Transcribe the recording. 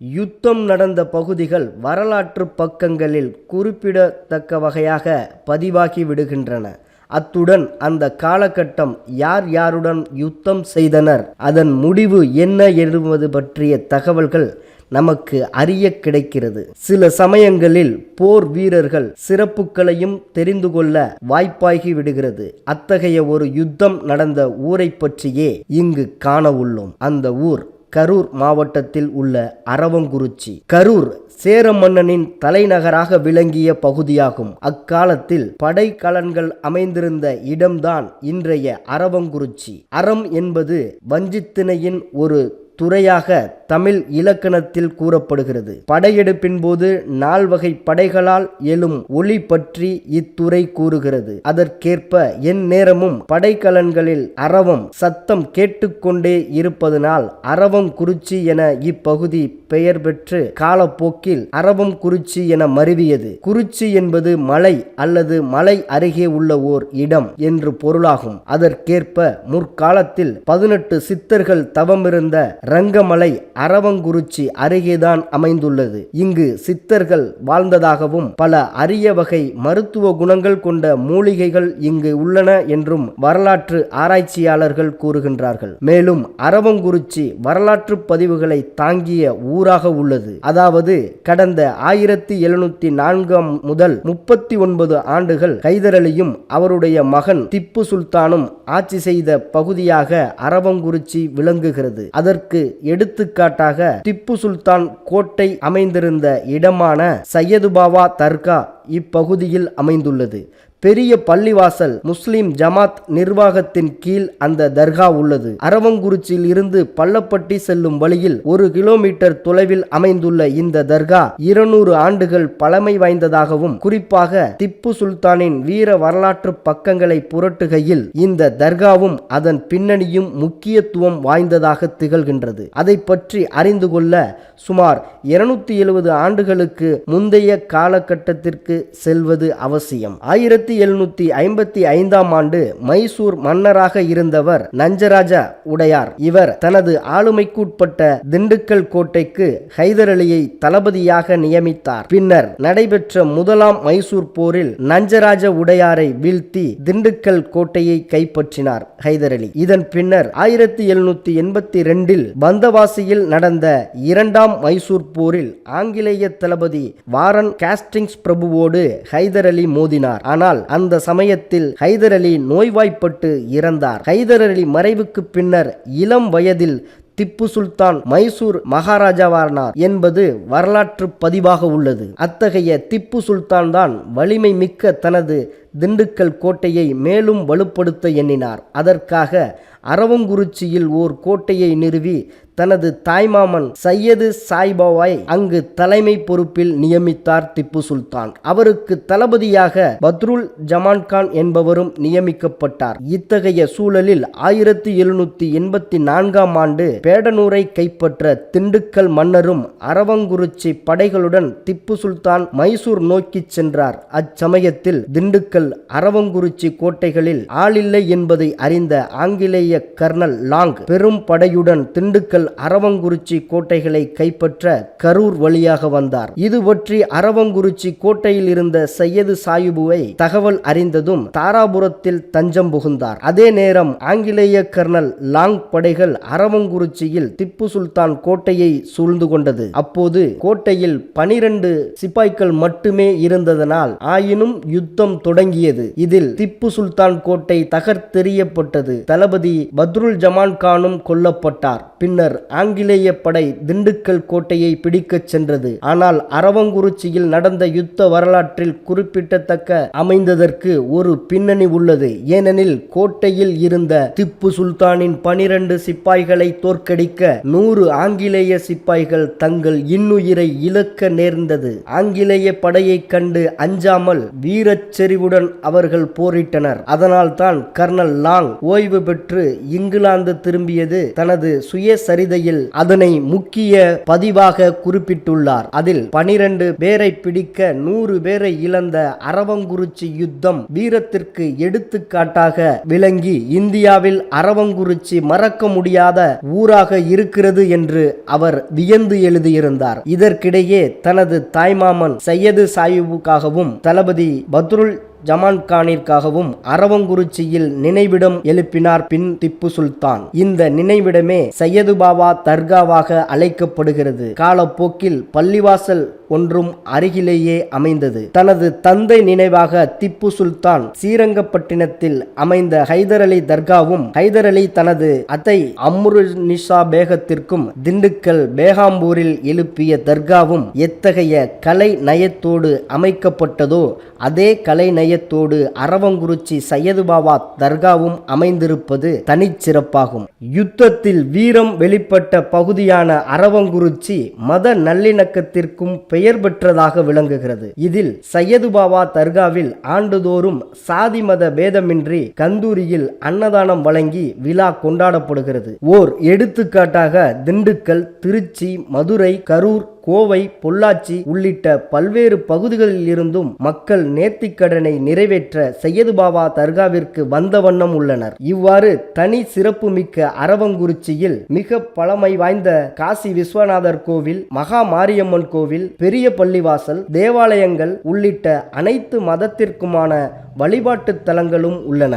யுத்தம் நடந்த பகுதிகள் வரலாற்று பக்கங்களில் குறிப்பிடத்தக்க வகையாக பதிவாகி விடுகின்றன. அத்துடன் அந்த காலகட்டம் யார் யாருடன் யுத்தம் செய்தனர் அதன் முடிவு என்ன என்பது பற்றிய தகவல்கள் நமக்கு அறிய கிடைக்கிறது. சில சமயங்களில் போர் வீரர்கள் சிறப்புகளையும் தெரிந்து கொள்ள வாய்ப்பாகி விடுகிறது. அத்தகைய ஒரு யுத்தம் நடந்த ஊரை பற்றியே இங்கு காண உள்ளோம். அந்த ஊர் கரூர் மாவட்டத்தில் உள்ள அரவங்குறிச்சி. கரூர் சேர மன்னனின் தலைநகராக விளங்கிய பகுதியாகும். அக்காலத்தில் படைக்கலன்கள் அமைந்திருந்த இடம்தான் இன்றைய அரவங்குறிச்சி. அறம் என்பது வஞ்சித்திணையின் ஒரு துறையாக தமிழ் இலக்கணத்தில் கூறப்படுகிறது. படையெடுப்பின் போது நால்வகை படைகளால் எழும் ஒளி பற்றி இத்துறை கூறுகிறது. அதற்கேற்ப என் நேரமும் படைக்கலன்களில் அரவம் சத்தம் கேட்டுக்கொண்டே இருப்பதனால் அரவம் குறிச்சி என இப்பகுதி பெயர் பெற்று காலப்போக்கில் அரவம் குறிச்சி என மருவியது. குறிச்சி என்பது மலை அல்லது மலை அருகே உள்ள ஓர் இடம் என்று பொருளாகும். அதற்கேற்ப முற்காலத்தில் பதினெட்டு சித்தர்கள் தவமிருந்த ரங்கமலை அரவங்குறிச்சி அருகேதான் அமைந்துள்ளது. இங்கு சித்தர்கள் வாழ்ந்ததாகவும் பல அரிய வகை மருத்துவ குணங்கள் கொண்ட மூலிகைகள் இங்கு உள்ளன என்றும் வரலாற்று ஆராய்ச்சியாளர்கள் கூறுகின்றார்கள். மேலும் அரவங்குறிச்சி வரலாற்று பதிவுகளை தாங்கிய ஊராக உள்ளது. அதாவது கடந்த ஆயிரத்தி எழுநூத்தி நான்காம் முதல் முப்பத்தி ஒன்பது ஆண்டுகள் கைதரலியும் அவருடைய மகன் திப்பு சுல்தானும் ஆட்சி செய்த பகுதியாக அரவங்குறிச்சி விளங்குகிறது. அதற்கு எடுத்துக்காட்டாக திப்பு சுல்தான் கோட்டை அமைந்திருந்த இடமான சையதுபாவா தர்கா இப்பகுதியில் அமைந்துள்ளது. பெரிய பள்ளிவாசல் முஸ்லிம் ஜமாத் நிர்வாகத்தின் கீழ் அந்த தர்கா உள்ளது. அரவங்குறிச்சியில் இருந்து பள்ளப்பட்டி செல்லும் வழியில் ஒரு கிலோமீட்டர் தொலைவில் அமைந்துள்ள இந்த தர்கா இருநூறு ஆண்டுகள் பழமை வாய்ந்ததாகவும் குறிப்பாக திப்பு சுல்தானின் வீர வரலாற்று பக்கங்களை புரட்டுகையில் இந்த தர்காவும் அதன் பின்னணியும் முக்கியத்துவம் வாய்ந்ததாக திகழ்கின்றது. அதை பற்றி அறிந்து கொள்ள சுமார் இருநூத்தி எழுபது ஆண்டுகளுக்கு முந்தைய காலகட்டத்திற்கு செல்வது அவசியம். ஆயிரத்தி எழுநூத்தி ஐம்பத்தி ஐந்தாம் ஆண்டு மைசூர் மன்னராக இருந்தவர் நஞ்சராஜா உடையார். இவர் தனது ஆளுமைக்குட்பட்ட திண்டுக்கல் கோட்டைக்கு ஹைதர் அலியை தளபதியாக நியமித்தார். பின்னர் நடைபெற்ற முதலாம் மைசூர் போரில் நஞ்சராஜ உடையாரை வீழ்த்தி திண்டுக்கல் கோட்டையை கைப்பற்றினார் ஹைதர் அலி. இதன் பின்னர் ஆயிரத்தி எழுநூத்தி எண்பத்தி ரெண்டில் பந்தவாசியில் நடந்த இரண்டாம் மைசூர் போரில் ஆங்கிலேய தளபதி வாரன் காஸ்டிங்ஸ் பிரபுவோடு ஹைதர் அலி மோதினார். ஆனால் அந்த சமயத்தில் ஹைதர் அலி நோய்வாய்ப்பட்டு இறந்தார். ஹைதர் அலி மறைவுக்கு பின்னர் இளம் வயதில் திப்பு சுல்தான் மைசூர் மகாராஜாவானார் என்பது வரலாற்று பதிவாக உள்ளது. அத்தகைய திப்பு சுல்தான் தான் வலிமை மிக்க தனது திண்டுக்கல் கோட்டையை மேலும் வலுப்படுத்த எண்ணினார். அதற்காக அரவங்குறிச்சியில் ஓர் கோட்டையை நிறுவி தனது தாய்மாமன் சையது சாய்பாவை அங்கு தலைமை பொறுப்பில் நியமித்தார் திப்பு சுல்தான். அவருக்கு தளபதியாக பத்ருல் ஜமான் கான் என்பவரும் நியமிக்கப்பட்டார். இத்தகைய சூழலில் ஆயிரத்தி எழுநூத்தி எண்பத்தி நான்காம் ஆண்டு பேடனூரை கைப்பற்ற திண்டுக்கல் மன்னரும் அரவங்குறிச்சி படைகளுடன் திப்பு சுல்தான் மைசூர் நோக்கி சென்றார். அச்சமயத்தில் திண்டுக்கல் அரவங்குறிச்சி கோட்டைகளில் ஆளில்லை என்பதை அறிந்த ஆங்கிலேய கர்னல் லாங் பெரும் படையுடன் திண்டுக்கல் அரவங்குறிச்சி கோட்டைகளை கைப்பற்ற கரூர் வழியாக வந்தார். இது பற்றி அரவங்குறிச்சி கோட்டையில் இருந்த சையது சாயிபுவை தகவல் அறிந்ததும் தாராபுரத்தில் தஞ்சம் புகுந்தார். அதே நேரம் ஆங்கிலேய கர்னல் லாங் படைகள் அரவங்குறிச்சியில் திப்பு சுல்தான் கோட்டையை சூழ்ந்து கொண்டது. அப்போது கோட்டையில் பனிரெண்டு சிப்பாய்கள் மட்டுமே இருந்ததனால் ஆயினும் யுத்தம் தொடங்கியது. இதில் திப்பு சுல்தான் கோட்டை தகர்த்தெறியப்பட்டது. தளபதி பத்ருல் ஜமான் கானும் கொல்லப்பட்டார். பின்னர் ஆங்கிலேய படை திண்டுக்கல் கோட்டையை பிடிக்கச் சென்றது. ஆனால் அரவங்குறிச்சியில் நடந்த யுத்த வரலாற்றில் குறிப்பிடத்தக்க அமைந்ததற்கு ஒரு பின்னணி உள்ளது. ஏனெனில் கோட்டையில் இருந்த திப்பு சுல்தானின் பனிரண்டு சிப்பாய்களை தோற்கடிக்க நூறு ஆங்கிலேய சிப்பாய்கள் தங்கள் இன்னுயிரை இழக்க நேர்ந்தது. ஆங்கிலேய படையைக் கண்டு அஞ்சாமல் வீரச் செறிவுடன் அவர்கள் போரிட்டனர். அதனால்தான் கர்னல் லாங் ஓய்வு பெற்று இங்கிலாந்து திரும்பியது தனது சுயசரிதையில் அதனை முக்கிய பதிவாக குறிப்பிட்டுள்ளார். அதில் பனிரெண்டு பேரை பிடிக்க நூறு பேரை இழந்த அரவங்குறிச்சி யுத்தம் வீரத்திற்கு எடுத்துக்காட்டாக விளங்கி இந்தியாவில் அரவங்குறிச்சி மறக்க முடியாத ஊராக இருக்கிறது என்று அவர் வியந்து எழுதியிருந்தார். இதற்கிடையே தனது தாய்மாமன் சையது சாயிபுக்காகவும் தளபதி பத்ருல் ஜமான் கானிற்காகவும் அரவங்குறிச்சியில் நினைவிடம் எழுப்பினார். பின் திப்பு சுல்தான் இந்த நினைவிடமே சையது பாபா தர்காவாக அழைக்கப்படுகிறது. காலப்போக்கில் பள்ளிவாசல் ஒன்றும் அருகிலேயே அமைந்தது. தனது தந்தை நினைவாக திப்பு சுல்தான் ஸ்ரீரங்கப்பட்டினத்தில் அமைந்த ஹைதர் அலி தர்காவும் ஹைதர் அலி தனது அத்தை அம்ரு நிஷா பேகத்திற்கும் திண்டுக்கல் பேகாம்பூரில் எழுப்பிய தர்காவும் எத்தகைய கலை நயத்தோடு அமைக்கப்பட்டதோ அதே கலை ஆலயத்தோடு அரவங்குறிச்சி சையது பாபா தர்காவும் அமைந்திருப்பது தனிச்சிறப்பாகும் யுத்தத்தில் வீரம் வெளிப்பட்ட பகுதியான அரவங்குறிச்சி மத நல்லிணக்கத்திற்கும் பெயர் பெற்றதாக விளங்குகிறது. இதில் சையது பாபா தர்காவில் ஆண்டுதோறும் சாதி மத பேதமின்றி கந்தூரியில் அன்னதானம் வழங்கி விழா கொண்டாடப்படுகிறது. ஓர் எடுத்துக்காட்டாக திண்டுக்கல் திருச்சி மதுரை கரூர் கோவை பொள்ளாச்சி உள்ளிட்ட பல்வேறு பகுதிகளில் இருந்தும் மக்கள் நேர்த்திக்கடனை நிறைவேற்ற சையது பாபா தர்காவிற்கு வந்த வண்ணம் உள்ளனர். இவ்வாறு தனி சிறப்புமிக்க அரவங்குறிச்சியில் மிக பழமை வாய்ந்த காசி விஸ்வநாதர் கோவில் மகா மாரியம்மன் கோவில் பெரிய பள்ளிவாசல் தேவாலயங்கள் உள்ளிட்ட அனைத்து மதத்திற்குமான வழிபாட்டுத் தலங்களும் உள்ளன.